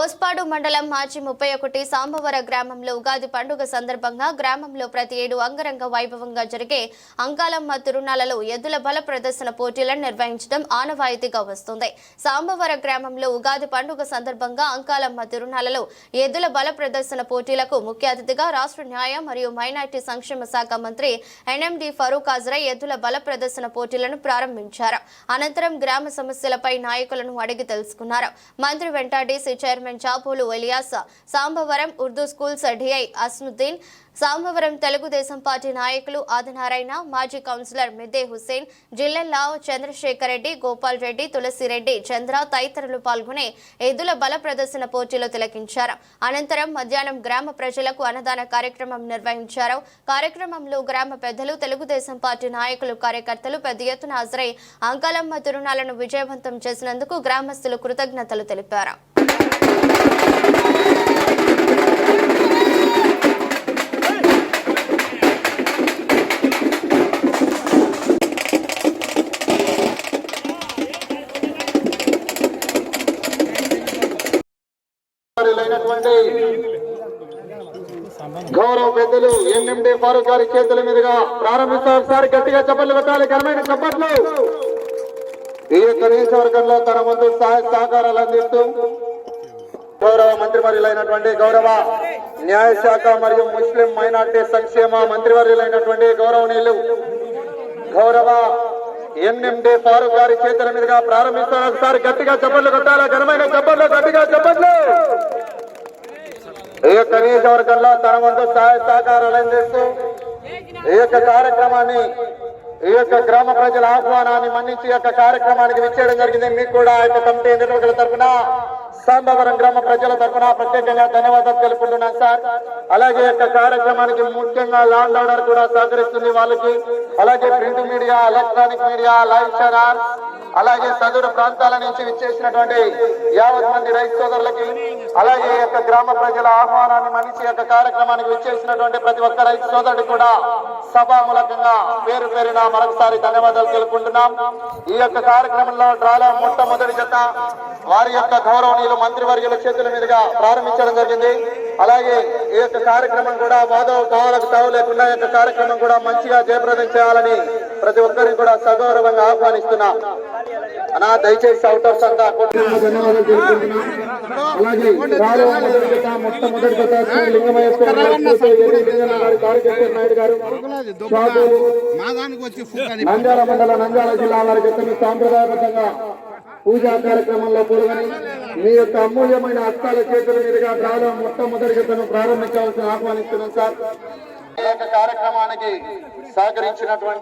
బోస్పాడు మండలం మార్చి ముప్పై ఒకటి సాంబవర గ్రామంలో ఉగాది పండుగ సందర్భంగా గ్రామంలో ప్రతి ఏడు అంగరంగ వైభవంగా జరిగే అంకాలమ్మ తిరునాలలో ఎద్దుల బల ప్రదర్శన పోటీలను నిర్వహించడం ఆనవాయితీగా వస్తుంది. సాంబవర గ్రామంలో ఉగాది పండుగ సందర్భంగా అంకాలమ్మ తిరునాలలో ఎద్దుల బల ప్రదర్శన పోటీలకు ముఖ్య అతిథిగా రాష్ట్ర న్యాయ మరియు మైనార్టీ సంక్షేమ శాఖ మంత్రి ఎన్ఎండి ఫరూక్ హాజరై ఎద్దుల బల ప్రదర్శన పోటీలను ప్రారంభించారు. అనంతరం గ్రామ సమస్యలపై నాయకులను అడిగి తెలుసుకున్నారు. మంత్రి వెంట chairman chairman Chapolu alias Sambavaram Urdu schools DI Asnuddin Sambavaram Telugu Desam party నాయకులు ఆదినారాయణ మాజీ కౌన్సిలర్ మిద్దే హుస్సేన్ జిల్లెల్లా చంద్రశేఖర్ రెడ్డి గోపాల్ రెడ్డి తులసిరెడ్డి చంద్ర తదితరులు పాల్గొనే ఎద్దుల బల ప్రదర్శన పోటీలో తిలకించారు. అనంతరం మధ్యాహ్నం గ్రామ ప్రజలకు అన్నదాన కార్యక్రమం నిర్వహించారు. కార్యక్రమంలో గ్రామ పెద్దలు తెలుగుదేశం పార్టీ నాయకులు కార్యకర్తలు పెద్ద ఎత్తున హాజరై అంకాలమ్మ తిరునాళ్ళను విజయవంతం చేసినందుకు గ్రామస్తులు కృతజ్ఞతలు తెలిపారు. గౌరవ పెద్దలు ఎంఎండి ఫారూక్ గారి చేతుల మీదుగా ప్రారంభిస్తాం. సార్ గట్టిగా చప్పట్లు పెట్టాలి ఘనమైన చప్పట్లు. ఈ యొక్క నియోజకవర్గంలో తన ముందు సహాయ సహకారాలు అందిస్తూ గౌరవ మంత్రివర్యులైనటువంటి గౌరవ న్యాయశాఖ మరియు ముస్లిం మైనార్టీ సంక్షేమ మంత్రివర్యులైనటువంటి గౌరవనీయులు గౌరవ ఎన్ఎండి ఫారూక్ గారి చేతుల మీదుగా ప్రారంభిస్తారు ఒకసారి గట్టిగా చప్పట్లు కొట్టాలా? ఘనమైన చప్పట్లు గట్టిగా చప్పట్లు ఈ యొక్క నియోజకవర్గంలో తన వంతు సహాయ సహకారాలు అందిస్తూ ఈ యొక్క కార్యక్రమాన్ని ఈ యొక్క గ్రామ ప్రజల ఆహ్వానాన్ని మన్నించి ఈ యొక్క కార్యక్రమానికి విచ్చేయడం జరిగింది మీకు కూడా ఆ యొక్క కమిటీ నిర్వాహకుల తరఫున సాంబవరం గ్రామ ప్రజల తరఫున ప్రత్యేకంగా ధన్యవాదాలు తెలుపుకుంటున్నాను సార్. అలాగే యొక్క కార్యక్రమానికి ముఖ్యంగా లాండ్ ఆర్డర్ కూడా సహకరిస్తుంది వాళ్ళకి. అలాగే print media electronic media live channel అలాగే సదరు ప్రాంతాల నుంచి విచ్చేసినటువంటి యావత్ మంది రైతు సోదరులకి అలాగే ఈ యొక్క గ్రామ ప్రజల ఆహ్వానాన్ని మనిషి యొక్క కార్యక్రమానికి విచ్చేసినటువంటి ప్రతి ఒక్క రైతు సోదరుడు కూడా సభామూలకంగా పేరు పేరున మరొకసారి ధన్యవాదాలు తెలుపుకుంటున్నాం. ఈ యొక్క కార్యక్రమంలో డ్రాలో మొట్టమొదటి జత వారి యొక్క గౌరవనీయులు మంత్రివర్యుల చేతుల మీదుగా ప్రారంభించడం జరిగింది. అలాగే ఈ యొక్క కార్యక్రమం కూడా వాదవ కావాలకు తావు లేకుండా ఈ యొక్క కార్యక్రమం కూడా మంచిగా జయప్రదం చేయాలని ప్రతి ఒక్కరికి కూడా సగౌరవంగా ఆహ్వానిస్తున్నా. అనా దయచేసి అవుటర్స్ అంతా ధన్యవాదాలు అలాగే మొట్టమొదటి నాయుడు గారు నంద్యాల మండల నంద్యాల జిల్లా వారి జతని సాంప్రదాయబద్ధంగా పూజా కార్యక్రమంలో పాల్గొని మీ యొక్క అమూల్యమైన హస్తాల చేతుల మీదుగా ప్రారంభ మొట్టమొదటి జతను ప్రారంభించాల్సిన ఆహ్వానిస్తున్నాం సార్. ఈ యొక్క కార్యక్రమానికి సహకరించినటువంటి